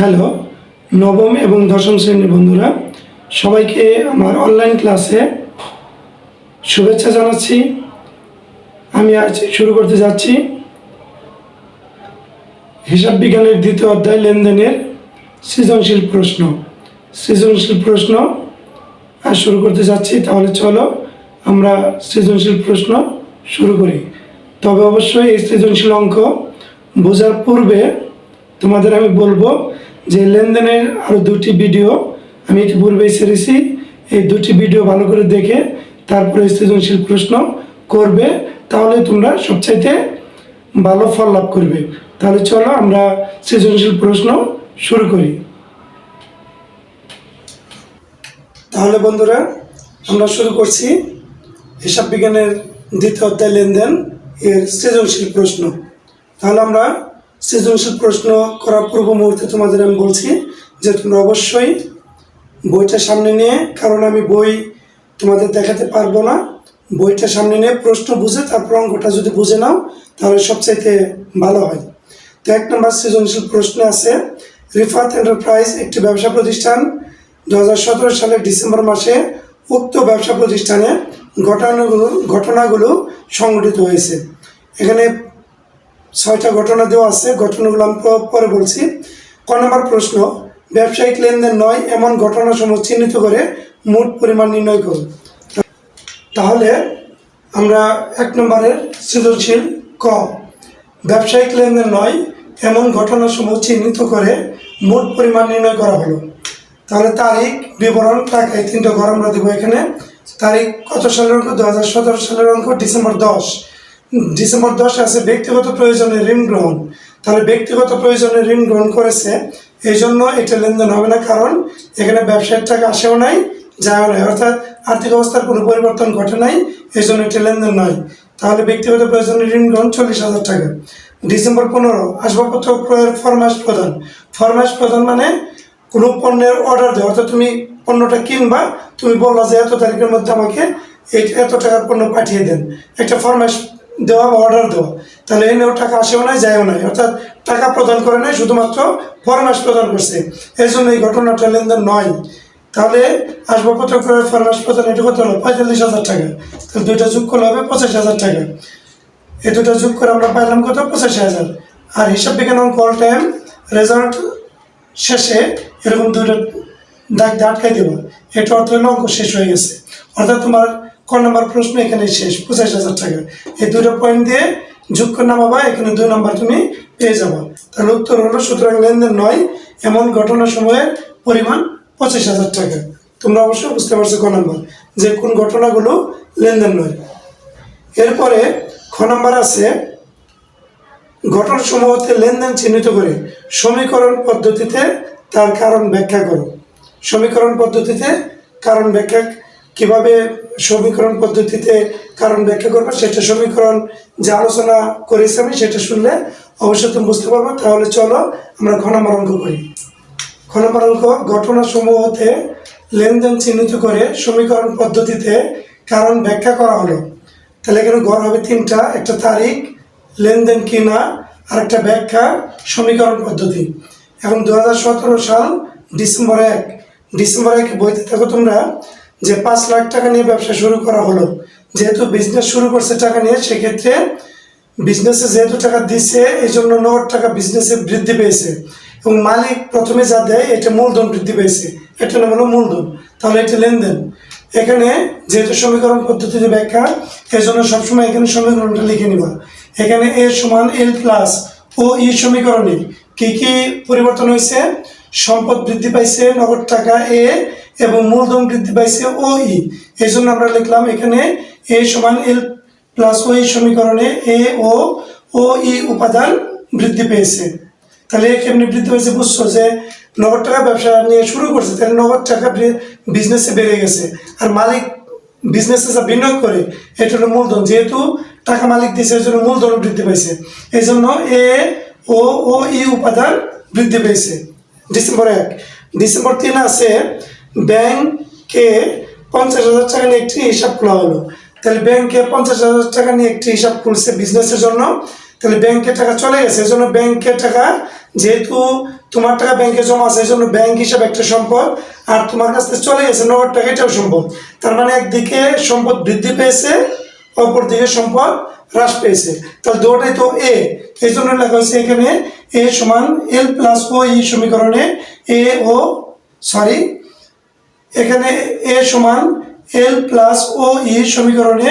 Hello, নবম এবং দশম শ্রেণির বন্ধুরা, সবাইকে আমার অনলাইন ক্লাসে শুভেচ্ছা জানাচ্ছি। আমি আজ শুরু করতে যাচ্ছি। হিসাব বিজ্ঞানের দ্বিতীয় অধ্যায় লেনদেনের সৃজনশীল প্রশ্ন। সৃজনশীল প্রশ্ন আজ শুরু করতে যাচ্ছি, তাহলে চলো আমরা সৃজনশীল প্রশ্ন শুরু করি। তবে অবশ্যই এই সৃজনশীল অঙ্ক বোঝার পূর্বে তোমাদের আমি বলব যে লেনদেনের আরও দুটি ভিডিও আমি ইতিপূর্বেই সেরেছি এই দুটি ভিডিও ভালো করে দেখে তারপরে সৃজনশীল প্রশ্ন করবে, তাহলে তোমরা সবচাইতে ভালো ফল লাভ করবে। তাহলে চলো আমরা সৃজনশীল প্রশ্ন শুরু করি। তাহলে বন্ধুরা, আমরা শুরু করছি হিসাব বিজ্ঞানের দ্বিতীয় অধ্যায় লেনদেন এর সৃজনশীল প্রশ্ন। তাহলে আমরা সৃজনশীল প্রশ্ন করার পূর্ব মুহূর্তে তোমাদের আমি বলছি যে তোমরা অবশ্যই বইটা সামনে নিয়ে, কারণ আমি বই তোমাদের দেখাতে পারব না। বইটা সামনে নিয়ে প্রশ্ন বুঝে তারপর অঙ্কটা যদি বুঝে নাও, তাহলে সবচাইতে ভালো হয়। তো এক নম্বর সৃজনশীল প্রশ্নে আছে, রিফাত এন্টারপ্রাইজ একটি ব্যবসা প্রতিষ্ঠান দু হাজার সতেরো সালের ডিসেম্বর মাসে উক্ত ব্যবসা প্রতিষ্ঠানে ঘটনাগুলো ঘটনাগুলো সংঘটিত হয়েছে। এখানে ছয়টা ঘটনা দেওয়া আছে, ঘটনাগুলো আমি পরে বলছি। ক নম্বর প্রশ্ন, ব্যবসায়িক লেনদেন নয়, এমন ঘটনাসমূহ চিহ্নিত করে মোট পরিমাণ নির্ণয় করুন। তাহলে আমরা এক নম্বরের সৃজনশীল ক, ব্যবসায়িক লেনদেন নয়, এমন ঘটনাসমূহ চিহ্নিত করে মোট পরিমাণ নির্ণয় করা হলো। তাহলে তারিখ, বিবরণ টাকা এই তিনটা ঘর আমরা দেবো এখানে। তারিখ কত সালের অঙ্ক? দু হাজার সতেরো সালের অঙ্ক, ডিসেম্বর দশ। ডিসেম্বর দশে আছে ব্যক্তিগত প্রয়োজনে ঋণ গ্রহণ। তাহলে ব্যক্তিগত প্রয়োজনে ঋণ গ্রহণ করেছে, এই জন্য এটা লেনদেন হবে না, কারণ এখানে ব্যবসায়ের টাকা আসেও নাই, যায়ও নাই। অর্থাৎ আর্থিক অবস্থার কোনো পরিবর্তন ঘটে নাই, এই জন্য এটা লেনদেন নয়। তাহলে ব্যক্তিগত প্রয়োজনে ঋণ গ্রহণ চল্লিশ হাজার টাকা। ডিসেম্বর পনেরো, আসবাবপত্র ক্রয়ের ফরমাস প্রদান। ফরমাস প্রদান মানে কোনো পণ্যের অর্ডার দেওয়া, অর্থাৎ তুমি পণ্যটা কিনবা, তুমি বললা যে এত তারিখের মধ্যে আমাকে এই এত টাকার পণ্য পাঠিয়ে দেন। একটা ফরমাস দেওয়া বা অর্ডার দেওয়া। তাহলে এনেও টাকা আসেও নাই, যায়ও নাই। অর্থাৎ টাকা প্রদান করে নাই, শুধুমাত্র ফরমাস প্রদান করছে। এই জন্য এই ঘটনাটা লেনদেন নয়। তাহলে আসবাবপত্র ক্রয়ের ফরমাস প্রদান, এটা কত হলো? পঁয়তাল্লিশ হাজার টাকা। তাহলে দুইটা যোগ করলে হবে পঁচাশি হাজার টাকা। এই দুটা যোগ করে আমরা পাইলাম কত? পঁচাশি হাজার। আর হিসাব বিজ্ঞান অঙ্ক অল টাইম রেজাল্ট শেষে এরকম দুটো দাগ আটকাই দেবো। এটা অর্থ হলো অঙ্ক শেষ হয়ে গেছে। অর্থাৎ তোমার ক নম্বর প্রশ্ন এখানে শেষ, পঁচাশ হাজার টাকা। এই দুটো পয়েন্ট দিয়ে যোগ করে নামাবা, এখানে দুই নম্বর তুমি পেয়ে যাবা। তাহলে উত্তর হলো, সুতরাং লেনদেন নয়, এমন ঘটনা সময়ের পরিমাণ পঁচিশ হাজার টাকা। তোমরা অবশ্যই বুঝতে পারছ ক নম্বর, যে কোন ঘটনাগুলো লেনদেন নয়। এরপরে খ নম্বর আছে ঘটনাসমূহতে লেনদেন চিহ্নিত করে সমীকরণ পদ্ধতিতে তার কারণ ব্যাখ্যা করো। সমীকরণ পদ্ধতিতে কারণ ব্যাখ্যা কীভাবে সমীকরণ পদ্ধতিতে কারণ ব্যাখ্যা করবে সেটা সমীকরণ যে আলোচনা করেছি আমি সেটা শুনলে অবশ্যই তুমি বুঝতে পারব। তাহলে চলো আমরা ঘ অঙ্ক করি। নম্বর অঙ্ক, ঘটনাসমূহতে লেনদেন চিহ্নিত করে সমীকরণ পদ্ধতিতে কারণ ব্যাখ্যা করা হলো। তাহলে এখানে ঘর হবে তিনটা, একটা তারিখ, লেনদেন কিনা আর একটা ব্যাখ্যা, সমীকরণ পদ্ধতি। এখন দু হাজার সতেরো সাল ডিসেম্বর এক। ডিসেম্বর এক বইতে থাকো তোমরা। যে পাঁচ লাখ টাকা নিয়ে ব্যবসা শুরু করা হলো, যেহেতু বিজনেস শুরু করছে টাকা নিয়ে, সেক্ষেত্রে বিজনেসে যেহেতু টাকা দিচ্ছে এই জন্য নগদ টাকা বিজনেসে বৃদ্ধি পেয়েছে। এবং মালিক প্রথমে যা দেয়, এটা মূলধন বৃদ্ধি পেয়েছে। এটা নাম হলো মূলধন। তাহলে এটা লেনদেন। এখানে যেহেতু সমীকরণ পদ্ধতিতে ব্যাখ্যা এই জন্য সবসময় এখানে সমীকরণটা লিখে নিবা। এখানে এ সমান এল প্লাস ও ই সমীকরণে কি কি পরিবর্তন হয়েছে? সম্পদ বৃদ্ধি পাইছে, নগদ টাকা এ এবং মূলধন বৃদ্ধি পাইছে ও ই এই জন্য আমরা লিখলাম এখানে এ সমান এল প্লাস ও ই সমীকরণে এ ও ও ই উপাদান বৃদ্ধি পেয়েছে। তাহলে কেমনি বৃদ্ধি পেয়েছে বুঝছ? যে নগদ টাকা ব্যবসা নিয়ে শুরু করছে, তাহলে নগদ টাকা বিজনেসে বেড়ে গেছে। আর মালিক বিজনেসে যা বিনিয়োগ করে, এটা হলো মূলধন। যেহেতু টাকা মালিক দিয়েছে এই জন্য মূলধন বৃদ্ধি পেয়েছে এই জন্য এ, ও ও, ই উপাদান বৃদ্ধি পেয়েছে। ডিসেম্বর এক। ডিসেম্বর তিন আছে ব্যাংকে পঞ্চাশ হাজার টাকা নিয়ে একটি হিসাব খোলা হলো। তাহলে ব্যাংকে পঞ্চাশ হাজার টাকা নিয়ে একটি হিসাব খুলছে বিজনেসের জন্য। তাহলে ব্যাংকে টাকা চলে গেছে এই জন্য ব্যাংকে টাকা, যেহেতু তোমার টাকা ব্যাংকে জমা আছে এই জন্য ব্যাংক হিসাবে একটা সম্পদ, আর তোমার কাছ থেকে চলে গেছে নগদ টাকা, এটাও সম্পদ। তার মানে একদিকে সম্পদ বৃদ্ধি পেয়েছে অপর দিকে সম্পদ হ্রাস পেয়েছে। তাহলে দুটাই তো এ এই জন্য লেখা হয়েছে এখানে এ সমান এল প্লাস ও ই সমীকরণে এ ও সরি এখানে এ সমান এল প্লাস ও ই সমীকরণে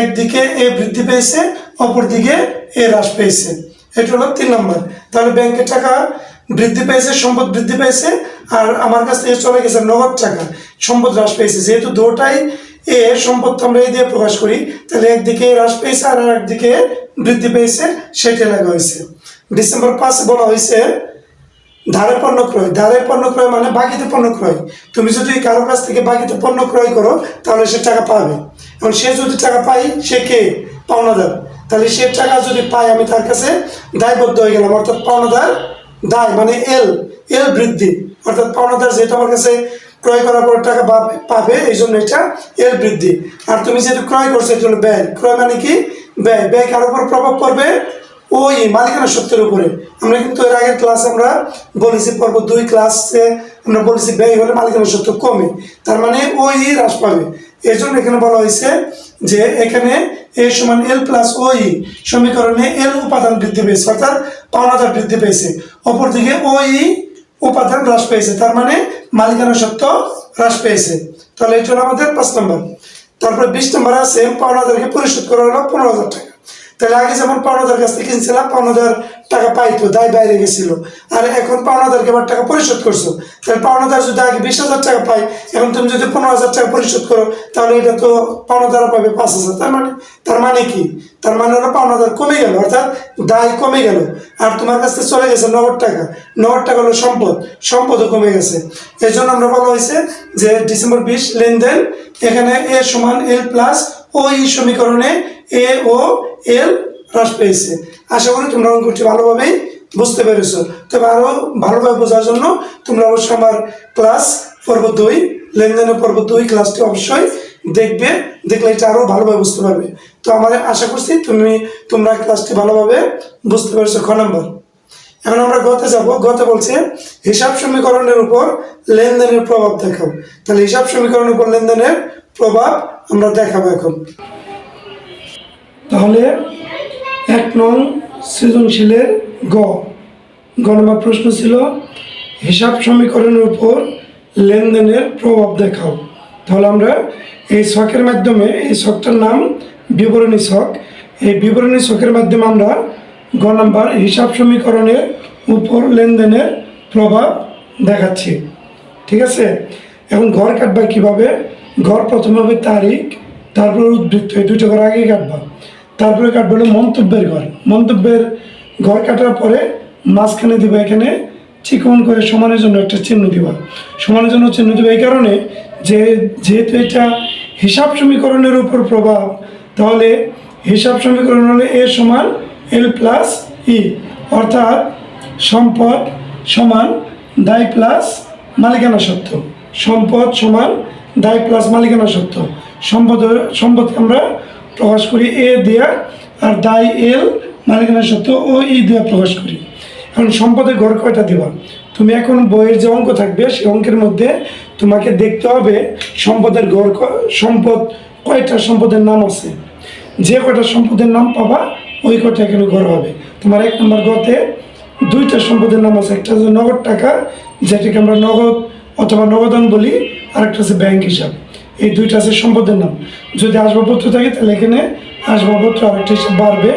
একদিকে এ বৃদ্ধি পেয়েছে অপর দিকে এ হ্রাস পেয়েছে। এটা হলো তিন নম্বর। তাহলে ব্যাংকের টাকা বৃদ্ধি পেয়েছে, সম্পদ বৃদ্ধি পেয়েছে, আর আমার কাছ থেকে চলে গেছে নগদ টাকা, সম্পদ হ্রাস পেয়েছে। যেহেতু দুটাই এ সম্পদ আমরা এই দিয়ে প্রকাশ করি, তাহলে একদিকে হ্রাস পেয়েছে আর একদিকে বৃদ্ধি পেয়েছে সেটা লাগা হয়েছে। ডিসেম্বর পাঁচে বলা হয়েছে ধারে পণ্য ক্রয়, ধারে পণ্য ক্রয় মানে বাকিতে পণ্য ক্রয়। তুমি যদি কারও কাছ থেকে বাকিতে পণ্য ক্রয় করো, তাহলে সে টাকা পাবে। এবং সে যদি টাকা পায়, সে কে? পাওনাদার। তাহলে সে টাকা যদি পায়, আমি তার কাছে দায়বদ্ধ হয়ে গেলাম। অর্থাৎ পাওনাদার দায় মানে এল এল বৃদ্ধি। অর্থাৎ পাওনাদার যেটা আমার কাছে ক্রয় করার পর টাকা পাবে- এই জন্য এটা এল বৃদ্ধি। আর তুমি যেহেতু ক্রয় করছ এটা হলো ব্যয়। ক্রয় মানে কি? ব্যয়। ব্যয় কার উপর প্রভাব পড়বে? ওই মালিকানা সত্যের উপরে। আমরা কিন্তু এর আগের ক্লাসে আমরা বলেছি, পর্ব দুই ক্লাসে আমরা বলেছি, ব্যয় হলে মালিকানা সত্য কমে। তার মানে ওই হ্রাস পাবে। এই জন্য এখানে বলা হয়েছে যে এখানে এ সমান এল প্লাস ওই সমীকরণে এল উপাদান বৃদ্ধি পেয়েছে, অর্থাৎ পাওনাদার বৃদ্ধি পেয়েছে। অপরদিকে ওই উপাদান হ্রাস পেয়েছে, তার মানে মালিকানা সত্য হ্রাস পেয়েছে। তাহলে এটা হলো আমাদের পাঁচ নম্বর। তারপরে বিশ নম্বর আছে পাওনাদারকে পরিশোধ করা হলো পনেরো হাজার টাকা। তাহলে আগে যেমন পাওনাদার কাছ থেকে কিনছিলাম, পাওনাদার টাকা পাইতো, দায় বাইরে গেছিল। আর এখন পাওনাদারকে আবার টাকা পরিশোধ করছ। তাহলে পাওনাদার যদি আগে বিশ হাজার টাকা পায়, এখন তুমি যদি পনেরো হাজার টাকা পরিশোধ করো, তাহলে এটা তো পাওনাদার পাবে পাঁচ হাজার। তার মানে তার মানে কি? তার মানে হলো পাওনাদার কমে গেল, অর্থাৎ দায় কমে গেল। আর তোমার কাছ থেকে চলে গেছে নগদ টাকা। নগদ টাকা হলো সম্পদ। সম্পদও কমে গেছে। এই জন্য আমরা বলা হয়েছে যে ডিসেম্বর বিশ লেনদেন এখানে এ সমান এল প্লাস ও ই সমীকরণে এ ও এল হ্রাস পেয়েছে। আশা করি তোমরা অঙ্কটি ভালোভাবেই বুঝতে পেরেছ। তবে আরও ভালোভাবে বোঝার জন্য তোমরা অবশ্যই আমার ক্লাস পর্ব দুই, লেনদেনের পর্ব দুই ক্লাসটি অবশ্যই দেখবে। দেখলে এটা আরও ভালোভাবে বুঝতে পারবে। তো আমার আশা করছি তুমি, তোমরা ক্লাসটি ভালোভাবে বুঝতে পেরেছ। খ নম্বর। এখন আমরা গতে যাব। গতে বলছে, হিসাব সমীকরণের উপর লেনদেনের প্রভাব দেখাও। তাহলে হিসাব সমীকরণের উপর লেনদেনের প্রভাব আমরা দেখাবো এখন। তাহলে এক নং সৃজনশীলের গ। গ নম্বর প্রশ্ন ছিল, হিসাব সমীকরণের উপর লেনদেনের প্রভাব দেখাও। তাহলে আমরা এই শখের মাধ্যমে, এই শখটার নাম বিবরণী শখ এই বিবরণী শখের মাধ্যমে আমরা গ নম্বর হিসাব সমীকরণের উপর লেনদেনের প্রভাব দেখাচ্ছি। ঠিক আছে? এখন ঘর কাটবা কীভাবে? ঘর প্রথমে হবে তারিখ, তারপরে উদ্বৃত্ত, এই দুটো ঘর আগে কাটবা। তারপরে কাটবে হলো মন্তব্যের ঘর। মন্তব্যের ঘর কাটার পরে মাঝখানে দিবা এখানে চিকন করে সমানের জন্য একটা চিহ্ন দিবা। সমানের জন্য চিহ্ন দিবা এই কারণে যে, যেহেতু এটা হিসাব সমীকরণের উপর প্রভাব, তাহলে হিসাব সমীকরণ হলে এ সমান এল প্লাস ই, অর্থাৎ সম্পদ সমান দায় প্লাস মালিকানা সত্ত্ব। সম্পদ সমান দায় প্লাস মালিকানা সত্ত্ব সম্পদ সম্পদ আমরা প্রকাশ করি এ দেয়া আর দায় এল মালিকানা সত্ত্ব ও ই দেয়া প্রকাশ করি। এখন সম্পদের ঘর কয়টা দেবা? তুমি এখন বইয়ের যে অঙ্ক থাকবে সেই অঙ্কের মধ্যে তোমাকে দেখতে হবে সম্পদের ঘর সম্পদ কয়টা সম্পদের নাম আছে। যে কয়টা সম্পদের নাম পাবা, ওই কয়টা এখানে ঘর হবে। তোমার এক নম্বর গতে দুইটা সম্পদের নাম আছে। একটা হচ্ছে নগদ টাকা, যেটাকে আমরা নগদ অথবা নগদান বলি। আর একটা হচ্ছে ব্যাংক হিসাব। এই দুইটা আছে সম্পদের নাম। যদি আসবাবপত্র থাকে, তাহলে এখানে আসবাবপত্র আরেকটা হিসাব বাড়বে,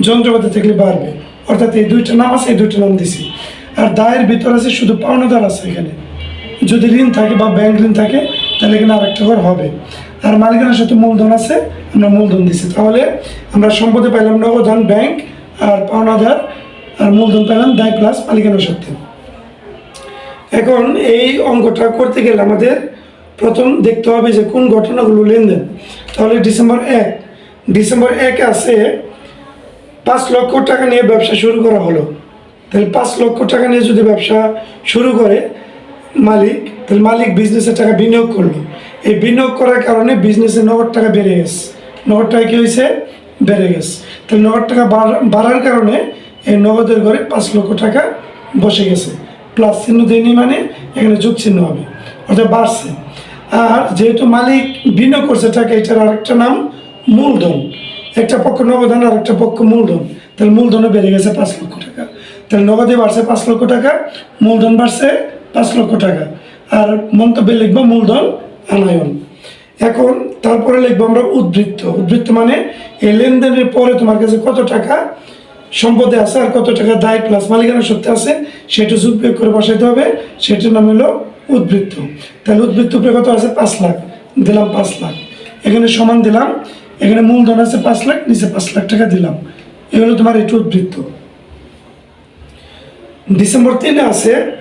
যন্ত্রপাতি থাকলে বাড়বে। অর্থাৎ এই দুইটা নাম আছে, এই দুইটা নাম দিছি। আর দায়ের ভিতর আছে, শুধু পাওনাদার আছে এখানে। যদি ঋণ থাকে বা ব্যাংক ঋণ থাকে, তাহলে এখানে আরেকটা ঘর হবে। আর মালিকানার সাথে মূলধন আছে, আমরা মূলধন দিছি। তাহলে আমরা সম্পদে পাইলাম নগদান ব্যাংক আর পাওনাদার আর মূলধন পেলাম দায় প্লাস মালিকানার সাথে। এখন এই অঙ্কটা করতে গেলে আমাদের প্রথম দেখতে হবে যে কোন ঘটনাগুলো লেনদেন। তাহলে ডিসেম্বর এক। ডিসেম্বর এক আছে, পাঁচ লক্ষ টাকা নিয়ে ব্যবসা শুরু করা হলো। তাহলে পাঁচ লক্ষ টাকা নিয়ে যদি ব্যবসা শুরু করে মালিক, তাহলে মালিক বিজনেসে টাকা বিনিয়োগ করল। এই বিনিয়োগ করার কারণে বিজনেসে নগদ টাকা বেড়ে গেছে। নগদ টাকা কী হয়েছে? বেড়ে গেছে। তাহলে নগদ টাকা বাড়- বাড়ার কারণে এই নগদের ঘরে পাঁচ লক্ষ টাকা বসে গেছে। প্লাস চিহ্ন দিইনি মানে এখানে যোগ চিহ্ন হবে। অর্থাৎ বাড়ছে। আর যেহেতু মালিক ভিন্ন করছে টাকা এটার আরেকটা নাম মূলধন। একটা পক্ষ নগদান আর একটা পক্ষ মূলধন। তাহলে মূলধনও বেড়ে গেছে পাঁচ লক্ষ টাকা। তাহলে নগদে বাড়ছে পাঁচ লক্ষ টাকা, মূলধন বাড়ছে পাঁচ লক্ষ টাকা। আর মন্তব্যে লিখব মূলধন, আনায়ন। এখন তারপরে লিখব আমরা উদ্বৃত্ত। উদ্বৃত্ত মানে এই লেনদেনের পরে তোমার কাছে কত টাকা সম্পদে আছে আর কত টাকা দায় প্লাস মালিকানা সত্ত্বে আছে, সেটা যোগ বিয়োগ করে বসাইতে হবে। সেটার নাম হলো উদ্বৃত্ত। তাহলে উদ্বৃত্ত কত আছে? পাঁচ লাখ। দিলাম পাঁচ লাখ। এখানে সমান দিলাম। এখানে মূলধন আছে পাঁচ লাখ, নিচে পাঁচ লাখ টাকা দিলাম। এগুলো তোমার এটা উদ্বৃত্ত। ডিসেম্বর তিনে আছে,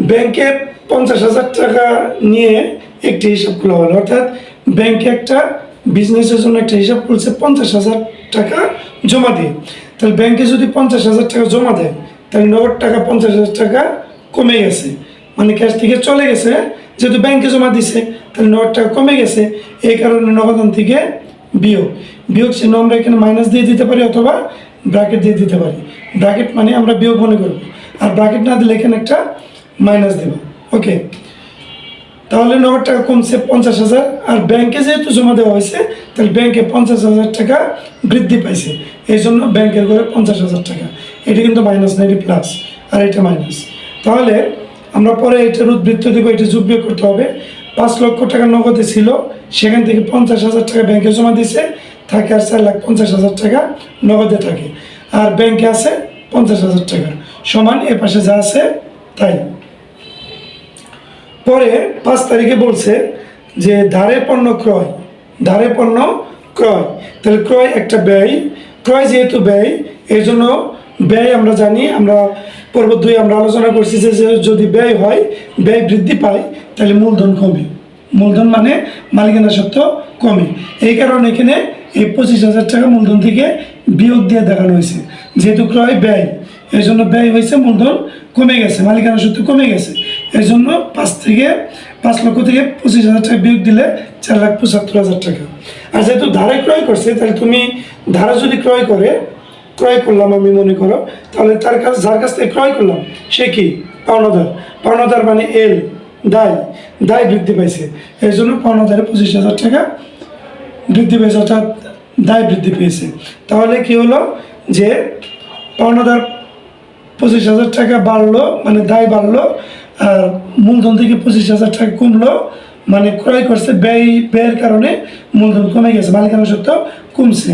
ব্যাংকে পঞ্চাশ হাজার টাকা নিয়ে একটি হিসাব খোলা হলো। অর্থাৎ ব্যাংকে একটা বিজনেসের জন্য একটা হিসাব খুলছে পঞ্চাশ হাজার টাকা জমা দিয়ে। তাহলে ব্যাংকে যদি পঞ্চাশ হাজার টাকা জমা দেয়, তাহলে নগদ টাকা পঞ্চাশ হাজার টাকা কমে গেছে। মানে ক্যাশ থেকে চলে গেছে, যেহেতু ব্যাংকে জমা দিছে, তাহলে নগদ টাকা কমে গেছে, এই কারণে নগদান থেকে বিয়োগ। বিয়োগ চিহ্ন আমরা এখানে মাইনাস দিয়ে দিতে পারি অথবা ব্র্যাকেট দিয়ে দিতে পারি। ব্র্যাকেট মানে আমরা বিয়োগ মনে করব। আর ব্র্যাকেট না দিলে এখানে একটা মাইনাস দেব। ওকে তাহলে নগদ টাকা কমছে পঞ্চাশ হাজার, আর ব্যাংকে যেহেতু জমা দেওয়া হয়েছে, তাহলে ব্যাংকে পঞ্চাশ হাজার টাকা বৃদ্ধি পাইছে। এই জন্য ব্যাংকের করে পঞ্চাশ হাজার টাকা। এটা কিন্তু মাইনাস না এটি প্লাস আর এটা মাইনাস তাহলে আমরা পরে এটার উদ্বৃত্ত দেবো এটা যোগ বিয়োগ করতে হবে। পাঁচ লক্ষ টাকা নগদে ছিল, সেখান থেকে পঞ্চাশ হাজার টাকা ব্যাংকে জমা দিছে থাকে আর চার লাখ পঞ্চাশ হাজার টাকা নগদে থাকে। আর ব্যাংকে আছে পঞ্চাশ হাজার টাকা। সমান এ পাশে যা আছে, তাই। পরে পাঁচ তারিখে বলছে যে ধারে পণ্য ক্রয়, ধারে পণ্য ক্রয়। তাহলে ক্রয় একটা ব্যয়, ক্রয় যেহেতু ব্যয় এই জন্য ব্যয় আমরা জানি, আমরা পর্ব দুই আমরা আলোচনা করছি যে যদি ব্যয় হয়, ব্যয় বৃদ্ধি পায়, তাহলে মূলধন কমে। মূলধন মানে মালিকানা সত্ত্ব কমে। এই কারণে এখানে এই পঁচিশ হাজার টাকা মূলধন থেকে বিয়োগ দিয়ে দেখানো হয়েছে। যেহেতু ক্রয় ব্যয় এই জন্য ব্যয় হয়েছে, মূলধন কমে গেছে, মালিকানা সত্ত্ব কমে গেছে। এই জন্য পাঁচ থেকে, পাঁচ লক্ষ থেকে পঁচিশ হাজার টাকা বিয়োগ দিলে চার লাখ পঁচাত্তর হাজার টাকা। আর যেহেতু ধারে ক্রয় করছে, তাহলে তুমি ধারা যদি ক্রয় করে ক্রয় করলাম আমি মনে করো। তাহলে তার কাছ যার কাছ থেকে ক্রয় করলাম, সে কি? পাওনাদার। পাওনাদার মানে এল, দায়। দায় বৃদ্ধি পাইছে। এই জন্য পাওনাদারে পঁচিশ হাজার টাকা বৃদ্ধি পেয়েছে, অর্থাৎ দায় বৃদ্ধি পেয়েছে। তাহলে কি হলো যে পাওনাদার পঁচিশ হাজার টাকা বাড়লো মানে দায় বাড়লো, আর মূলধন থেকে পঁচিশ হাজার টাকা কমলো মানে ক্রয় করছে, ব্যয়, ব্যয়ের কারণে মূলধন কমে গেছে, মালিকানা সত্ত্ব কমছে।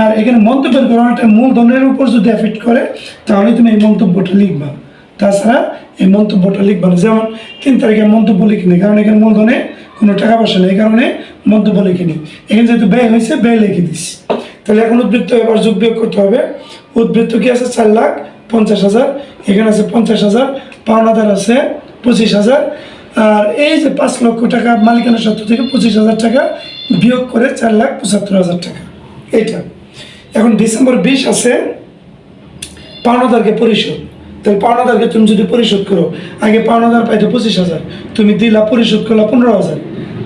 আর এখানে মন্তব্যের কারণটা মূলধনের উপর যদি এফেক্ট করে, তাহলে তুমি এই মন্তব্যটা লিখবা। তাছাড়া এই মন্তব্যটা লিখবা না। যেমন তিন তারিখে মন্তব্য লিখিনি, কারণ এখানে মূলধনে কোনো টাকা পয়সা নেই কারণে মন্তব্য লিখিনি। এখানে যেহেতু ব্যয় হয়েছে, ব্যয় লিখে দিচ্ছি তাহলে এখন উদ্বৃত্ত এবার যোগ বিয়োগ করতে হবে। উদ্বৃত্ত কি আছে? চার লাখ পঞ্চাশ হাজার। এখানে আছে পঞ্চাশ হাজার, পাওনাদার আছে পঁচিশ হাজার। আর এই যে পাঁচ লক্ষ টাকা মালিকানা সত্ত্ব থেকে পঁচিশ হাজার টাকা বিয়োগ করে চার লাখ পঁচাত্তর হাজার টাকা। এটা এখন ডিসেম্বর বিশ আছে পাওনাদারকে পরিশোধ। তাহলে পাওনাদারকে তুমি যদি পরিশোধ করো, আগে পাওনাদার পাইতো পঁচিশ হাজার, তুমি দিলা পরিশোধ করলা পনেরো হাজার।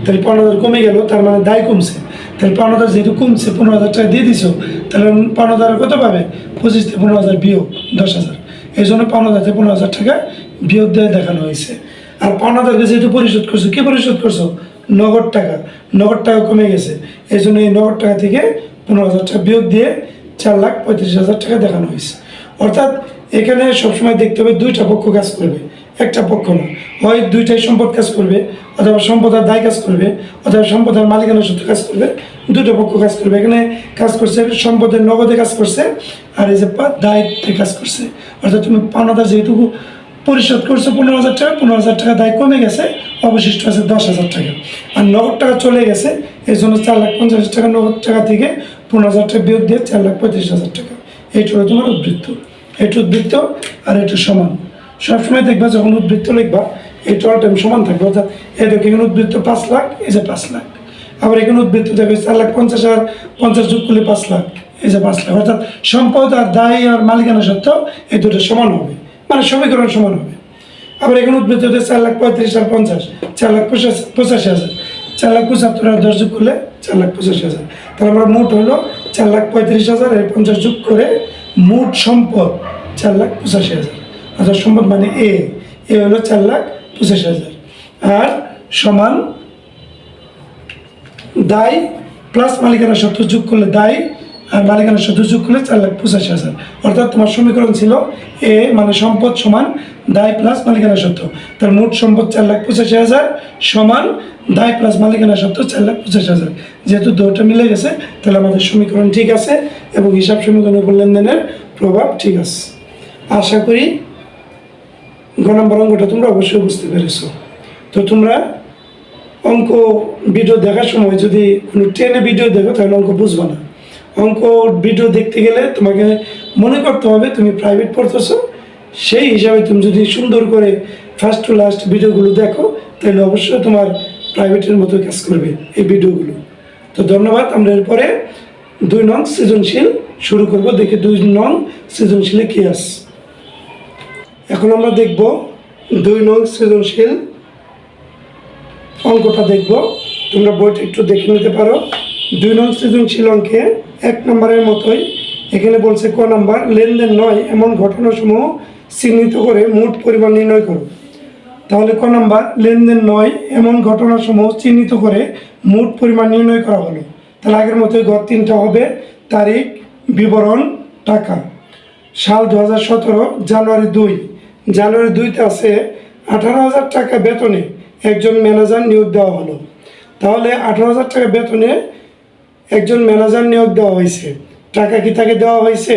তাহলে পাওনাদার কমে গেল, তার মানে দায় কমছে। তাহলে পাওনাদার যেহেতু কমছে, পনেরো হাজার টাকা দিয়ে দিছো, তাহলে পাওনাদার কত পাবে? পঁচিশ থেকে পনেরো হাজার বিয়োগ দশ হাজার। এই জন্য পাওনাদার থেকে পনেরো হাজার টাকা বিয়োগ দিয়ে দেখানো হয়েছে। আর পাওনাদারকে যেহেতু পরিশোধ করছ। কি পরিশোধ করছ? নগদ টাকা। নগদ টাকা কমে গেছে। এই জন্য এই নগদ টাকা থেকে পনেরো হাজার টাকা বিয়োগ দিয়ে চার লাখ পঁয়ত্রিশ হাজার টাকা দেখানো হয়েছে। অর্থাৎ এখানে সবসময় দেখতে হবে দুইটা পক্ষ কাজ করবে। একটা পক্ষ না। হয় দুইটাই সম্পদ কাজ করবে, অথবা সম্পদ আর দায় কাজ করবে, অথবা সম্পদ আর মালিকানার সাথে কাজ করবে। দুটো পক্ষ কাজ করবে। এখানে কাজ করছে, সম্পদের নগদে কাজ করছে, আর এই যে দায়িত্বে কাজ করছে। অর্থাৎ তুমি পাওনাদার যেহেতু পরিশোধ করছে পনেরো হাজার টাকা, পনেরো হাজার টাকা দায় কমে গেছে, অবশিষ্ট আছে দশ হাজার টাকা। আর নগদ টাকা চলে গেছে, এই জন্য চার লাখ পঞ্চাশ টাকা নগদ টাকা থেকে পনেরো হাজার টাকা বিয়োগ দিয়ে চার লাখ পঁয়ত্রিশ হাজার টাকা। এইটা হলো তোমার উদ্বৃত্ত। এটা উদ্বৃত্ত আর এটা সমান। সবসময় দেখবা যখন উদ্বৃত্ত লিখবা এটা অল টাইম সমান থাকবে। অর্থাৎ দেখো, এখানে উদ্বৃত্ত পাঁচ লাখ, এই যে পাঁচ লাখ। আবার এখানে উদ্বৃত্ত দেখবে চার লাখ পঞ্চাশ হাজার পঞ্চাশ যোগ করলে পাঁচ লাখ, এই যে পাঁচ লাখ। অর্থাৎ সম্পদ আর দায় আর মালিকানা সত্ত্বেও এই দুটো সমান হবে। মানে সমীকরণ সমান হবে। আবার এখানে উদ্ভিদ হচ্ছে চার লাখ পঁয়ত্রিশ আর পঞ্চাশ, চার লাখ পঁচাশি হাজার। চার লাখ পঁচাত্তর আর দশ যোগ করলে চার লাখ পঁচাশি হাজার। তাহলে আমরা মোট হলো চার লাখ পঁয়ত্রিশ হাজার এর পঞ্চাশ যোগ করে মোট সম্পদ চার লাখ পঁচাশি হাজার। অর্থাৎ সম্পদ মানে এ এ হলো চার লাখ পঁচাশি হাজার। আর সমান দায় প্লাস মালিকানা সত্ত্ব যোগ করলে দায় আর মালিকানা সত্ত্ব যোগ করলে চার লাখ পঁচাশি হাজার। অর্থাৎ তোমার সমীকরণ ছিল এ মানে সম্পদ সমান দায় প্লাস মালিকানা সত্ত্ব। তার মোট সম্পদ চার লাখ পঁচাশি হাজার সমান দায় প্লাস মালিকানা সত্ত্ব চার লাখ পঁচাশি হাজার। যেহেতু দুটো মিলে গেছে, তাহলে আমাদের সমীকরণ ঠিক আছে এবং হিসাব সমীকরণের উপর লেনদেনের প্রভাব ঠিক আছে। আশা করি গ নম্বর অঙ্কটা তোমরা অবশ্যই বুঝতে পেরেছ। তো তোমরা অঙ্ক ভিডিও দেখার সময় যদি কোনো ট্রেনে ভিডিও দেখো, তাহলে অঙ্ক বুঝবে না। অঙ্ক ভিডিও দেখতে গেলে তোমাকে মনে করতে হবে তুমি প্রাইভেট পড়তেছো। সেই হিসাবে তুমি যদি সুন্দর করে ফার্স্ট টু লাস্ট ভিডিওগুলো দেখো, তাহলে অবশ্যই তোমার প্রাইভেটের মতো কাজ করবে এই ভিডিওগুলো তো ধন্যবাদ, আমরা এরপরে দুই নং সৃজনশীল শুরু করব, দেখি দুই নং সৃজনশীলে কী আছে। এখন আমরা দেখব দুই নং সৃজনশীল অঙ্কটা দেখব। তোমরা বইটা একটু দেখে নিতে পারো। দুই নং সৃজনশীল অঙ্কে এক নম্বরের মতোই এখানে বলছে ক নাম্বার, লেনদেন নয়, এমন ঘটনাসমূহ চিহ্নিত করে মোট পরিমাণ নির্ণয় করো। তাহলে ক নাম্বার, লেনদেন নয়, এমন ঘটনাসমূহ চিহ্নিত করে মোট পরিমাণ নির্ণয় করা হলো। তাহলে আগের মতোই ঘর তিনটা হবে, তারিখ, বিবরণ, টাকা। সাল দু হাজার সতেরো, জানুয়ারি দুই। জানুয়ারি দুইতে আছে আঠারো হাজার টাকা বেতনে একজন ম্যানেজার নিয়োগ দেওয়া হলো। তাহলে আঠারো হাজার টাকা বেতনে একজন ম্যানেজার নিয়োগ দেওয়া হয়েছে। টাকা কি তাকে দেওয়া হয়েছে?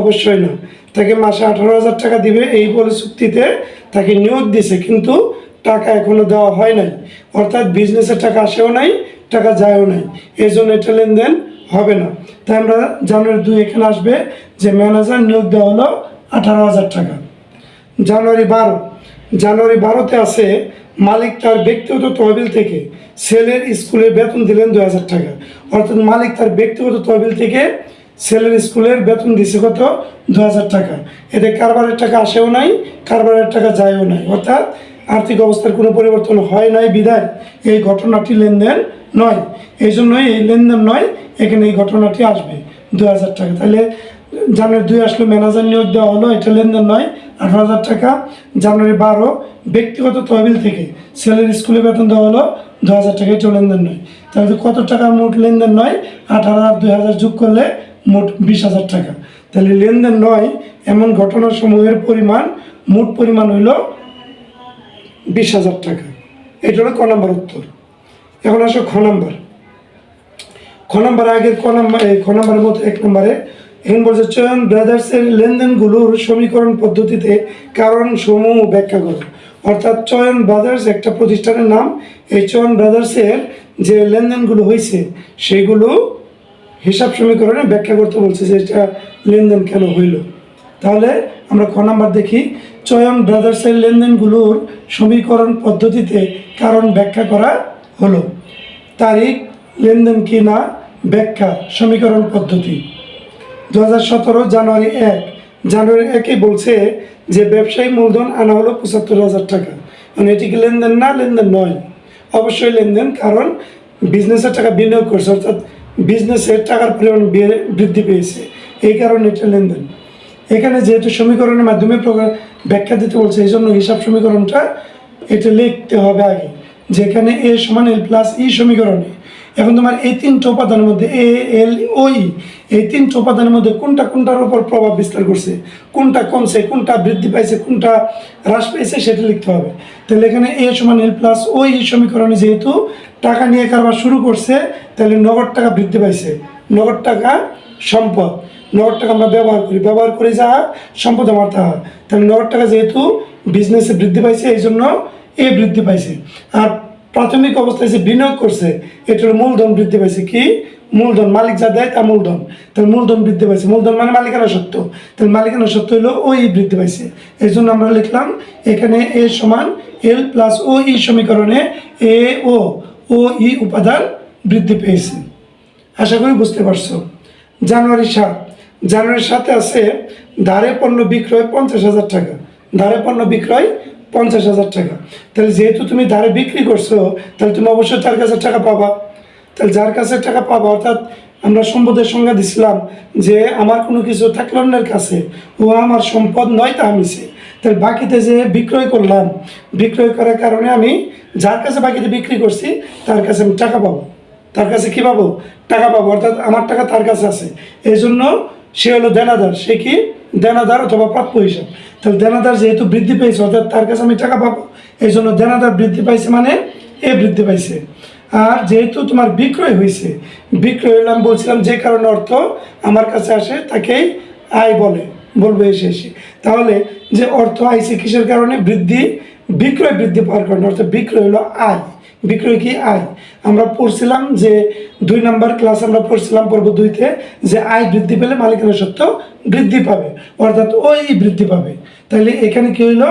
অবশ্যই না। তাকে মাসে আঠারো হাজার টাকা দিবে, এই বলে চুক্তিতে তাকে নিয়োগ দিছে, কিন্তু টাকা এখনও দেওয়া হয় নাই। অর্থাৎ বিজনেসের টাকা আসেও নাই, টাকা যায়ও নাই। এই জন্য এটা লেনদেন হবে না। তাই আমরা জানুয়ারি দুই এখানে আসবে যে ম্যানেজার নিয়োগ দেওয়া হলো আঠারো হাজার টাকা। জানুয়ারি বারো। জানুয়ারি বারোতে আছে মালিক তার ব্যক্তিগত তহবিল থেকে ছেলের স্কুলের বেতন দিলেন দু হাজার টাকা। অর্থাৎ মালিক তার ব্যক্তিগত তহবিল থেকে ছেলের স্কুলের বেতন দিছে কত? দু হাজার টাকা। এতে কারবারের টাকা আসেও নাই, কারবারের টাকা যায়ও নাই। অর্থাৎ আর্থিক অবস্থার কোনো পরিবর্তন হয় নাই বিদায় এই ঘটনাটি লেনদেন নয়। এই জন্যই এই লেনদেন নয়, এখানে এই ঘটনাটি আসবে দু হাজার টাকা। তাহলে জানুয়ারি দুই আসলে ম্যানেজার নিয়োগ দেওয়া হলো, এটা লেনদেন নয়, আঠারো হাজার টাকা। জানুয়ারি বারো ব্যক্তিগত তহবিল থেকে ছেলের স্কুলে বেতন দেওয়া হলো দু হাজার টাকা এটা লেনদেন নয়। তাহলে কত টাকা মোট লেনদেন নয়? আঠারো আর দুই হাজার যোগ করলে মোট বিশ হাজার টাকা। তাহলে লেনদেন নয়, এমন ঘটনাসমূহের পরিমাণ, মোট পরিমাণ হইল বিশ হাজার টাকা। এটা হলো ক নম্বর উত্তর। এখন আসো খ নম্বর। খ নম্বর আগের ক নম্বর, এই খ নম্বরের মতো এক নম্বরে, এখন বলছে, চয়ন ব্রাদার্সের লেনদেনগুলোর সমীকরণ পদ্ধতিতে কারণ সমূহ ব্যাখ্যা করো। অর্থাৎ চয়ন ব্রাদার্স একটা প্রতিষ্ঠানের নাম। এই চয়ন ব্রাদার্সের যে লেনদেনগুলো হয়েছে, সেগুলো হিসাব সমীকরণে ব্যাখ্যা করতে বলছে যে এটা লেনদেন কেন হইল। তাহলে আমরা খ নাম্বার দেখি, চয়ন ব্রাদার্সের লেনদেনগুলোর সমীকরণ পদ্ধতিতে কারণ ব্যাখ্যা করা হলো। তারিখ, লেনদেন কি না ব্যাখ্যা, সমীকরণ পদ্ধতি। দু হাজার সতেরো জানুয়ারি এক জানুয়ারি একে বলছে যে ব্যবসায়ী মূলধন আনা হলো পঁচাত্তর হাজার টাকা। মানে এটি কি লেনদেন না লেনদেন নয়? অবশ্যই লেনদেন, কারণ বিজনেসের টাকা বিনিয়োগ করছে, অর্থাৎ বিজনেসের টাকার পরিমাণ বৃদ্ধি পেয়েছে। এই কারণে এটা লেনদেন। এখানে যেহেতু সমীকরণের মাধ্যমে ব্যাখ্যা দিতে বলছে এই জন্য হিসাব সমীকরণটা এটা লিখতে হবে আগে। যেখানে এ সমান এল প্লাস ই সমীকরণে। এখন তোমার এই তিনটে উপাদানের মধ্যে এ এল ও ই এই তিনটে উপাদানের মধ্যে কোনটা কোনটার উপর প্রভাব বিস্তার করছে? কোনটা কমছে, কোনটা বৃদ্ধি পাইছে, কোনটা হ্রাস পেয়েছে সেটা লিখতে হবে। তাহলে এখানে এ সমান এল প্লাস ও সমীকরণে যেহেতু টাকা নিয়ে কারবার শুরু করছে, তাহলে নগদ টাকা বৃদ্ধি পাইছে। নগদ টাকা সম্পদ। নগদ টাকা আমরা ব্যবহার করি। ব্যবহার করে যা সম্পদ আমার তা। হয়। তাহলে নগদ টাকা যেহেতু বিজনেসে বৃদ্ধি পাইছে এই জন্য এ বৃদ্ধি পাইছে। আর প্রাথমিক অবস্থায় যে বিনিয়োগ করছে, এটার মূলধন বৃদ্ধি পাইছে কি? মূলধন মালিক যা দেয় তা মূলধন। তাহলে মূলধন বৃদ্ধি পাইছে। মূলধন মানে মালিকানা সত্য তাহলে মালিকানা সত্য হলো ওই বৃদ্ধি পাইছে। এই জন্য আমরা লিখলাম, এখানে এ সমান এল প্লাস ও ই সমীকরণে এ, ও ও, ই উপাদান বৃদ্ধি পেয়েছে। আশা করি বুঝতে পারছ। জানুয়ারি সাত। জানুয়ারির সাথে আছে ধারে পণ্য বিক্রয় পঞ্চাশ হাজার টাকা। ধারে পণ্য বিক্রয় পঞ্চাশ হাজার টাকা। তাহলে যেহেতু তুমি ধারে বিক্রি করছ, তাহলে তুমি অবশ্যই তার কাছে টাকা পাবা। তাহলে যার কাছে টাকা পাবা, অর্থাৎ আমরা সম্পদের সংজ্ঞা দিছিলাম যে আমার কোনো কিছু থাকলে অন্যের কাছে, ও আমার সম্পদ নয় তা আমিছে তাহলে বাকিতে যে বিক্রয় করলাম, বিক্রয় করার কারণে আমি যার কাছে বাকিতে বিক্রি করছি, তার কাছে আমি টাকা পাবো। তার কাছে কী পাবো? টাকা পাবো। অর্থাৎ আমার টাকা তার কাছে আছে। এই জন্য সে হলো দেনাদার। সে কি? দেনাদার অথবা প্রাপ্য হিসাব। তাহলে দেনাদার যেহেতু বৃদ্ধি পেয়েছে, অর্থাৎ তার কাছে আমি টাকা পাবো এই জন্য দেনাদার বৃদ্ধি পাইছে মানে এ বৃদ্ধি পাইছে। আর যেহেতু তোমার বিক্রয় হয়েছে বিক্রয় হলে আমি বলছিলাম যে কারণে অর্থ আমার কাছে আসে, তাকেই আয় বলে, বলব এসে এসে। তাহলে যে অর্থ আইসে কিসের কারণে? বৃদ্ধি, বিক্রয় বৃদ্ধি পাওয়ার কারণে, অর্থাৎ বিক্রয় হলো আয়। বিক্রয় কি? আয়। আমরা পড়ছিলাম যে দুই নাম্বার ক্লাস আমরা পড়ছিলাম পর্ব দুইতে যে আয় বৃদ্ধি পেলে মালিকানা সত্ত্ব বৃদ্ধি পাবে। অর্থাৎ ওই বৃদ্ধি পাবে। তাহলে এখানে কি হইল?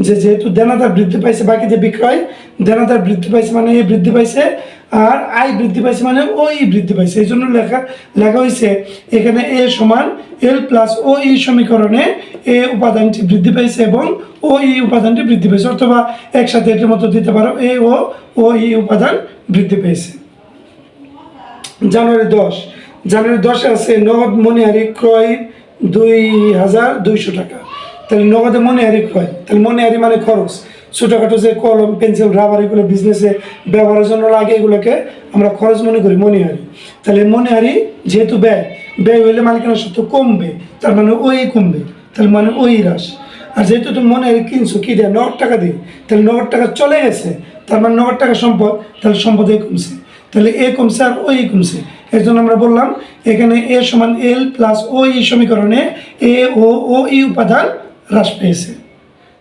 যে যেহেতু দেনাদার বৃদ্ধি পাইছে, বাকি যে বিক্রয়, দেনাদার বৃদ্ধি পাইছে মানে এই বৃদ্ধি পাইছে আর আয় বৃদ্ধি পাইছে মানে ওই বৃদ্ধি পাইছে। এই জন্য লেখা লেখা হয়েছে এখানে এ সমান এল প্লাস ও ই সমীকরণে এ উপাদানটি বৃদ্ধি পাইছে এবং ও ই উপাদানটি বৃদ্ধি পেয়েছে অথবা একসাথে এটার মতো দিতে পারো, এ, ও ও ই উপাদান বৃদ্ধি পেয়েছে। জানুয়ারি দশ। জানুয়ারি দশে আছে নগদ মনিহারি ক্রয় দুই হাজার দুইশো টাকা। তাহলে নগদে মনিহারি ক্রয়, তাহলে মনিহারি মানে খরচ। ছোটোখাটো যে কলম, পেন্সিল রাবার এগুলো বিজনেসে ব্যবহারের জন্য লাগে, এগুলোকে আমরা খরচ মনে করি মনিহারি। তাহলে মনিহারি যেহেতু ব্যয় ব্যয় হইলে মালিকানা সত্য কমবে, তার মানে ওই কমবে, তাহলে মানে ওই হ্রাস। আর যেহেতু তুমি মনে হয় কিনছো, কী দেয়? নগদ টাকা দিয়ে। তাহলে নগদ টাকা চলে গেছে, তার মানে নগদ টাকা সম্পদ, তাহলে সম্পদ এই কমছে। তাহলে এ কমছে আর ওই কমছে। এর জন্য আমরা বললাম, এখানে এ সমান এল প্লাস ও ই সমীকরণে এ ও ও ই উপাদান হ্রাস পেয়েছে।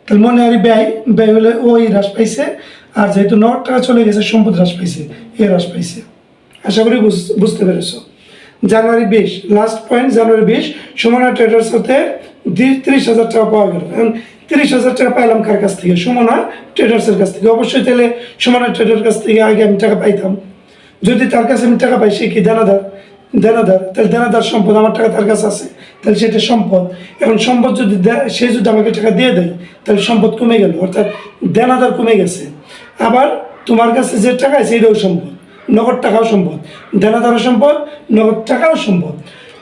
তাহলে মনে হয় ব্যয় ব্যয় হলে ওই হ্রাস পাইছে। আর যেহেতু নগদ টাকা চলে গেছে, সম্পদ হ্রাস পাইছে, এ হ্রাস পাইছে। আশা করি বুঝতে পেরেছ। জানুয়ারি বিশ লাস্ট পয়েন্ট জানুয়ারি বিশ, সুমনা ট্রেডার্স হতে তিরিশ হাজার টাকা পাওয়া গেল। কারণ তিরিশ হাজার টাকা পাইলাম কার কাছ থেকে? সুমনা ট্রেডার্সের কাছ থেকে। অবশ্যই তাহলে সুমনা ট্রেডার কাছ থেকে আগে আমি টাকা পাইতাম। যদি তার কাছে আমি টাকা পাই, সে কি দেনাদার? দেনাদার, তাহলে দেনাদার সম্পদ আমার টাকা তার কাছে আছে। তাহলে সেটা সম্পদ। এখন সম্পদ যদি দেয় সে যদি আমাকে টাকা দিয়ে দেয়, তাহলে সম্পদ কমে গেল, অর্থাৎ দেনাদার কমে গেছে। আবার তোমার কাছে যে টাকা আছে, এটাও সম্পদ। নগদ টাকাও সম্পদ। দেনাদারও সম্পদ, নগদ টাকাও সম্পদ।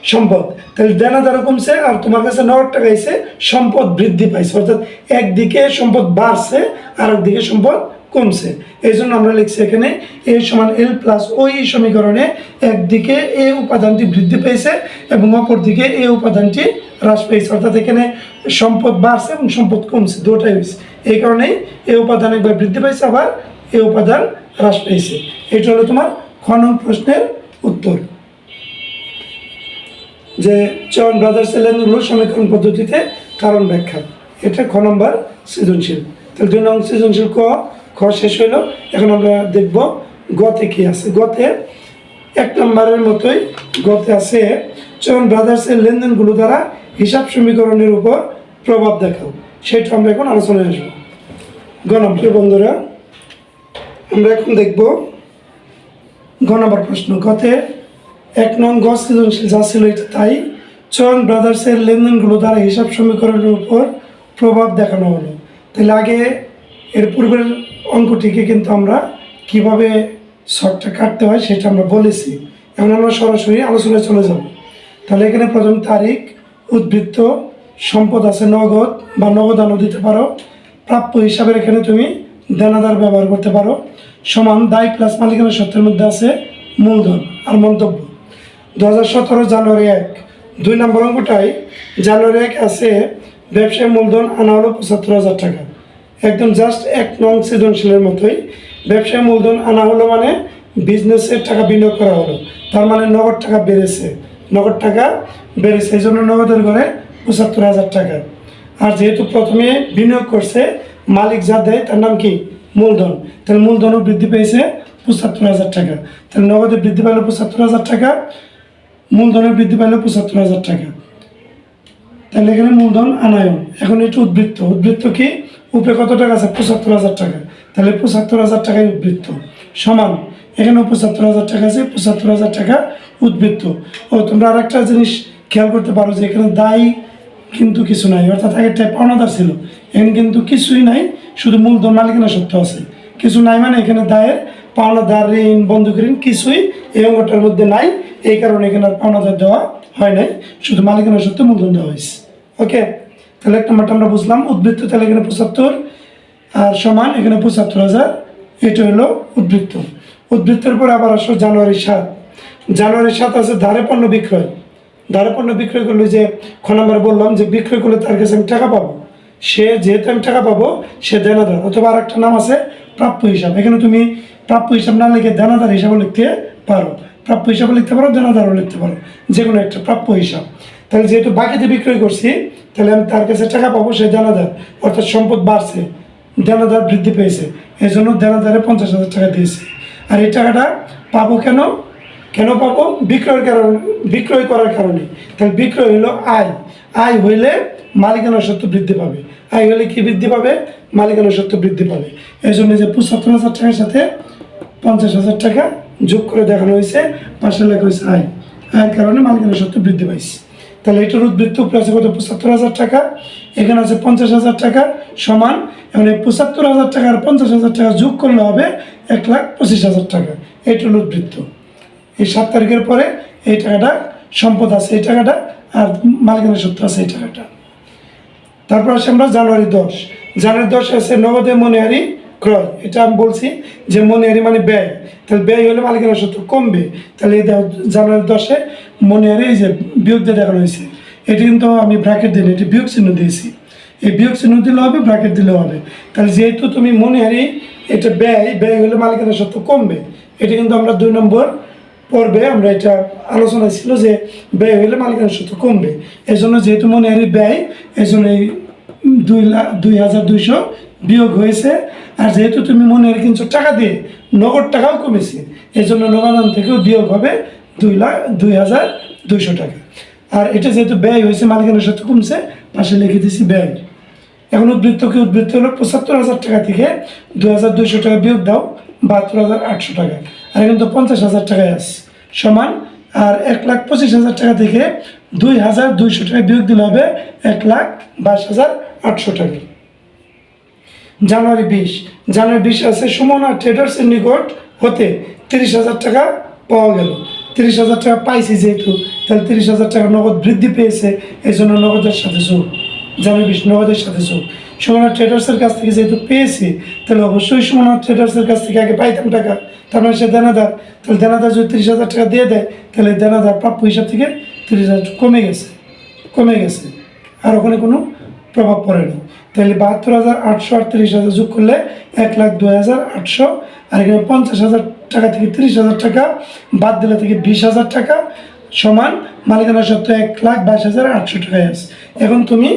সম্পদ। তাহলে দেনাদারও কমছে, আর তোমার কাছে নগদ টাকা এসে সম্পদ বৃদ্ধি পাইছে। অর্থাৎ একদিকে সম্পদ বাড়ছে আর একদিকে সম্পদ কমছে। এই জন্য আমরা লিখছি এখানে এ সমান এল প্লাস ওই সমীকরণে একদিকে এ উপাদানটি বৃদ্ধি পেয়েছে এবং অপরদিকে এ উপাদানটি হ্রাস পেয়েছে। অর্থাৎ এখানে সম্পদ বাড়ছে এবং সম্পদ কমছে, দুটাই হয়েছে। এই কারণেই এ উপাদান একবার বৃদ্ধি পেয়েছে, আবার এ উপাদান হ্রাস পেয়েছে। এটা হলো তোমার খনন প্রশ্নের উত্তর। যে চয়ন ব্রাদার্সের লেনদেনগুলো সমীকরণ পদ্ধতিতে কারণ ব্যাখ্যা। এটা খ নম্বর সৃজনশীল। তাহলে দুই নম্বর সৃজনশীল ক খ শেষ হইল। এখন আমরা দেখব গতে কি আছে। গতে এক নম্বরের মতোই গতে আছে, চয়ন ব্রাদার্সের লেনদেনগুলো দ্বারা হিসাব সমীকরণের উপর প্রভাব দেখাও। সেটা আমরা এখন আলোচনায় আসব। গণপ্রিয় বন্ধুরা, আমরা এখন দেখব গ নম্বর প্রশ্ন। গতে এক নং গ সৃজনশীল যা ছিল এটা তাই চয়ন ব্রাদার্সের লেনদেনগুলো দ্বারা হিসাব সমীকরণের উপর প্রভাব দেখানো হলো। তাহলে আগে এর পূর্বের অঙ্কটিকে কিন্তু আমরা কীভাবে শর্টটা কাটতে হয় সেটা আমরা বলেছি। এখন আমরা সরাসরি আলোচনায় চলে যাব। তাহলে এখানে প্রথম তারিখ, উদ্বৃত্ত, সম্পদ আছে নগদ বা নগদানও দিতে পারো। প্রাপ্য হিসাবের এখানে তুমি দেনাদার ব্যবহার করতে পারো। সমান দায় প্লাস মালিকানা সত্ত্বের মধ্যে আছে মূলধন আর মন্তব্য। দু হাজার সতেরো জানুয়ারি এক। দুই নম্বর অঙ্কটায় জানুয়ারি এক আছে ব্যবসায় মূলধন আনা হলো পঁচাত্তর হাজার টাকা। একদম জাস্ট এক নং সৃজনশীলের মতোই। ব্যবসায় মূলধন আনা হলো মানে বিজনেসের টাকা বিনিয়োগ করা হলো। তার মানে নগদ টাকা বেড়েছে। নগদ টাকা বেড়েছে। এই জন্য নগদের ঘরে পঁচাত্তর হাজার টাকা। আর যেহেতু প্রথমে বিনিয়োগ করছে, মালিক যা দেয় তার নাম কি? মূলধন। তাহলে মূলধনও বৃদ্ধি পেয়েছে পঁচাত্তর হাজার টাকা। তাহলে নগদে বৃদ্ধি পেল পঁচাত্তর হাজার টাকা, মূলধনের বৃদ্ধি পেল পঁচাত্তর হাজার টাকা। তাহলে এখানে মূলধন আনায়ন। এখন এটা উদ্বৃত্ত। উদ্বৃত্ত কি? উপরে কত টাকা আছে? পঁচাত্তর হাজার টাকা। তাহলে পঁচাত্তর হাজার টাকায় উদ্বৃত্ত। সমান। এখানে পঁচাত্তর হাজার টাকা আছে, পঁচাত্তর হাজার টাকা উদ্বৃত্ত। ও, তোমরা আর একটা জিনিস খেয়াল করতে পারো যে এখানে দায়ী কিন্তু কিছু নাই। অর্থাৎ আগেরটায় পাওনাদার ছিল। এখানে কিন্তু কিছুই নাই, শুধু মূলধন মালিকানা সত্য আছে। কিছু নাই মানে এখানে দায়ের পাওনাদার ঋণ বন্ধক ঋণ কিছুই এই অঙ্গটার মধ্যে নাই। এই কারণে এখানে আর পাওনাদার দেওয়া হয় নাই। শুধু মালিকানা সত্ত্বে মূলধন দেওয়া হয়েছে। ওকে তাহলে এক নম্বরটা আমরা বুঝলাম, উদ্বৃত্ত তাহলে এখানে পঁচাত্তর, আর সমান এখানে পঁচাত্তর হাজার। এটা হলো উদ্বৃত্ত। উদ্বৃত্তের পরে আবার আসলো জানুয়ারি সাত। জানুয়ারি সাত আছে ধারে পণ্য বিক্রয়। ধারে পণ্য বিক্রয় করলে যে খ নাম্বার বললাম যে বিক্রয় করলে তার কাছে আমি টাকা পাবো। সে যেহেতু আমি টাকা পাবো, সে দেনাদার। অথবা আর একটা নাম আছে, প্রাপ্য হিসাব। এখানে তুমি প্রাপ্য হিসাব না লিখে দেনাদার হিসাবে লিখতে পারো। প্রাপ্য হিসাবে লিখতে পারো, দেনাদারও লিখতে পারো। যে কোনো একটা প্রাপ্য হিসাব। তাহলে যেহেতু বাকিতে বিক্রয় করছি, তাহলে আমি তার কাছে টাকা পাবো, সে দেনাদার। অর্থাৎ সম্পদ বাড়ছে, দেনাদার বৃদ্ধি পেয়েছে। এই জন্য দেনাদারে পঞ্চাশ হাজার টাকা দিয়েছে। আর এই টাকাটা পাবো কেন? কেন পাবো? বিক্রয়ের কারণে, বিক্রয় করার কারণে। তাহলে বিক্রয় হলো আয়। আয় হইলে মালিকানা সত্ত্ব বৃদ্ধি পাবে। আয় হলে কি বৃদ্ধি পাবে? মালিকানা সত্ত্ব বৃদ্ধি পাবে। এই জন্য যে পঁচাত্তর হাজার টাকার সাথে পঞ্চাশ হাজার টাকা যোগ করে দেখানো হয়েছে পাশে লেখা হয়েছে আয়। আয়ের কারণে মালিকানা সত্ত্ব বৃদ্ধি পাইছে। তাহলে এটার উদ্বৃত্ত উপরে আছে কত? পঁচাত্তর হাজার টাকা। এখানে আছে পঞ্চাশ হাজার টাকা সমান। এবং এই পঁচাত্তর হাজার টাকা আর পঞ্চাশ হাজার টাকা যোগ করলে হবে এক লাখ পঁচিশ হাজার টাকা। এটা উদ্বৃত্ত। এই সাত তারিখের পরে এই টাকাটা সম্পদ আছে। এই টাকাটা আর মালিকানা সত্য আছে এই টাকাটা। তারপর আসে আমরা জানুয়ারি দশ। জানুয়ারি দশ আছে নগদে মনিহারি ক্রয়। এটা আমি বলছি যে মনিহারি মানে ব্যয়। তাহলে ব্যয় হলে মালিকানা সত্য কমবে। তাহলে জানুয়ারি দশে মনিহারি এই যে বিয়োগ দিয়ে দেখানো হয়েছে, এটি কিন্তু আমি ব্র্যাকেট দিই এটি বিয়োগ চিহ্ন দিয়েছি। এই বিয়োগ চিহ্ন দিলে হবে ব্র্যাকেট দিলে হবে। তাহলে যেহেতু তুমি মনিহারি এটা ব্যয় ব্যয় হলে মালিকানা সত্য কমবে, এটা কিন্তু আমরা দুই নম্বর পর্বে আমরা এটা আলোচনা ছিল যে ব্যয় হলে মালিকানা সত্য কমবে। এই জন্য যেহেতু মনিহারি ব্যয় এই জন্য এই দুই লাখ দুই হাজার দুইশো বিয়োগ হয়েছে। আর যেহেতু তুমি মনিহারি কিনছো টাকা দিয়ে, নগদ টাকাও কমেছে এই জন্য নগদান থেকেও বিয়োগ হবে দুই লাখ, দুই হাজার দুইশো টাকা। আর এটা যেহেতু ব্যয় হয়েছে, মালিকানার সাথে কমছে, পাশে লিখে দিয়েছি ব্যয়। এখন উদ্বৃত্ত কি? উদ্বৃত্ত হলো পঁচাত্তর হাজার টাকা থেকে দু হাজার দুইশো টাকা বিয়োগ দাও, বাহাত্তর হাজার আটশো টাকা। আর কিন্তু পঞ্চাশ হাজার টাকায় আছে সমান। আর এক লাখ পঁচিশ হাজার টাকা থেকে দুই হাজার দুইশো টাকা বিয়োগ দিলে হবে এক লাখ বাইশ হাজার আটশো টাকা। জানুয়ারি বিশ জানুয়ারি বিশ আছে সুমনা ট্রেডার্সের নিকট হতে তিরিশ হাজার টাকা পাওয়া গেল। তিরিশ হাজার টাকা পাইছি যেহেতু, তাহলে তিরিশ হাজার টাকা নগদ বৃদ্ধি পেয়েছে এই জন্য নগদের সাথে যোগ জানুয়ারি বিশ, নগদের সাথে যোগ সুমনা ট্রেডার্সের কাছ থেকে যেহেতু পেয়েছি, তাহলে অবশ্যই সুমনা ট্রেডার্সের কাছ থেকে আগে পাইতাম টাকা। তার মানে সে দেনাদার। তাহলে দেনাদার যদি তিরিশ হাজার টাকা দিয়ে দেয়, তাহলে দেনাদার প্রাপ্য হিসাব থেকে তিরিশ হাজার কমে গেছে কমে গেছে। আর ওখানে কোনো প্রভাব পড়েনি তাহলে বাহাত্তর হাজার আটশো আটত্রিশ হাজার যোগ করলে এক লাখ দুই হাজার আটশো আর এখানে পঞ্চাশ হাজার টাকা থেকে তিরিশ হাজার টাকা, বাদ দিলে থেকে বিশ হাজার টাকা সমান মালিকানা সত্ত্বে এক লাখ বাইশ হাজার আটশো টাকায় আছে। এখন তুমি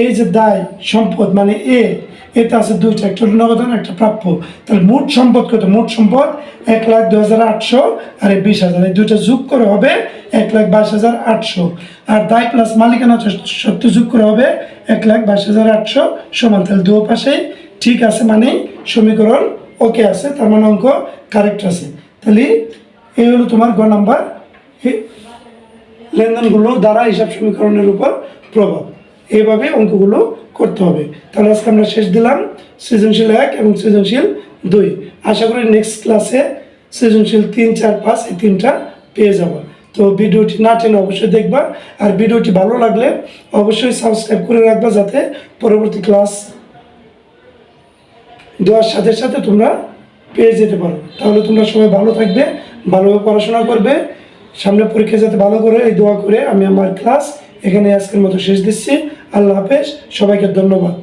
এই যে দায়, সম্পদ মানে এ, এতে আছে দুইটা, একটা নগদান একটা প্রাপ্য। তাহলে মোট সম্পদ কত? মোট সম্পদ এক লাখ দু হাজার আটশো আর এই বিশ হাজার। এই দুইটা যোগ করে হবে এক লাখ বাইশ হাজার আটশো। আর দায় প্লাস মালিকানা সত্য যোগ করে হবে এক লাখ বাইশ হাজার আটশো সমান। তাহলে দুপাশেই ঠিক আছে মানে সমীকরণ ওকে আছে, তার মানে অঙ্ক কারেক্ট আছে। তাহলে এই হলো তোমার গ নাম্বার লেনদেনগুলো দ্বারা হিসাব সমীকরণের উপর প্রভাব। এইভাবে অঙ্কগুলো করতে হবে। তাহলে আজকে আমরা শেষ দিলাম, সৃজনশীল এক এবং সৃজনশীল দুই। আশা করি নেক্সট ক্লাসে সৃজনশীল তিন, চার, পাঁচ এই তিনটা পেয়ে যাব। তো ভিডিওটি না টেনে অবশ্যই দেখবা। আর ভিডিওটি ভালো লাগলে অবশ্যই সাবস্ক্রাইব করে রাখবা যাতে পরবর্তী ক্লাস দেওয়ার সাথে সাথে তোমরা পেয়ে যেতে পারো। তাহলে তোমরা সবাই ভালো থাকবে, ভালোভাবে পড়াশোনা করবে। সামনে পরীক্ষা যাতে ভালো করে এই দোয়া করে আমি আমার ক্লাস এখানে আজকের মতো শেষ দিচ্ছি। আল্লাহ হাফেজ, সবাইকে ধন্যবাদ।